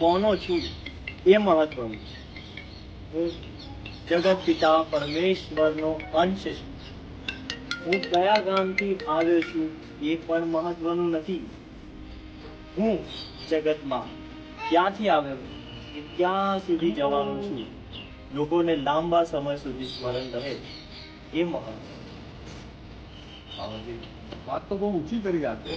કોનો છું એ મહત્વનું છે. હું જગત પિતા પરમેશ્વરનો અંશ છું. હું કયા ગામથી આવ્યો છું એ પણ મહત્વનું નથી. હું જગતમાં ક્યાંથી આવ્યો ક્યાં સુધી જવાનું છું? લોકોને લાંબા સમય સુધી સ્મરણ રહે. એ મહત્વ. વાત તો બહુ ઊંચી કરી આપે.